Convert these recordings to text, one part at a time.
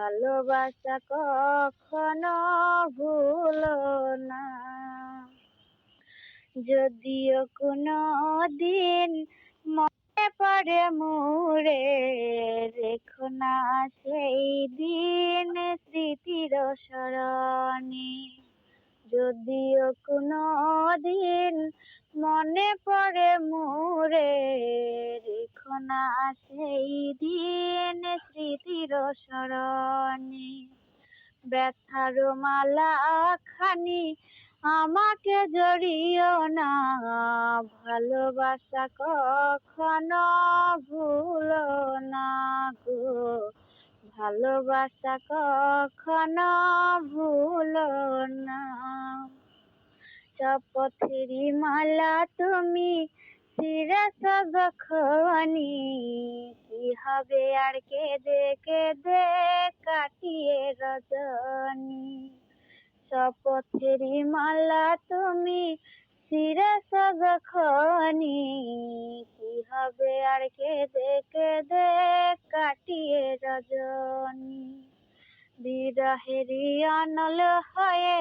ভালোবাসা কখনো ভুলো না। যদিও কোনো দিন মনে পড়ে মুরে রেখো না সেই দিন স্মৃতির স্মরণে। যদিও কোনো দিন মনে পড়ে মুরে রেখো না সেই দিন স্মৃতির স্মরণে ব্যথার মালা খানি আমাকে জড়িও না, ভালোবাসা কখনো ভুলো না গো, ভালোবাসা কখনো ভুলো না। শপথেরই মালা তুমি শিরস যখনি কি হবে আর কেঁদে কেঁদে কাটিয়ে রজনী। শপথেরই মালা তুমি শিরস যখনি কি হবে আর কেঁদে কেঁদে কাটিয়ে রজনী। বিরহেরই অনল হয়ে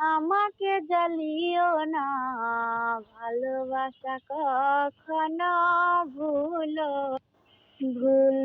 আমাকে জ্বালিও না ভালোবাসা কখনো ভুলো ভুল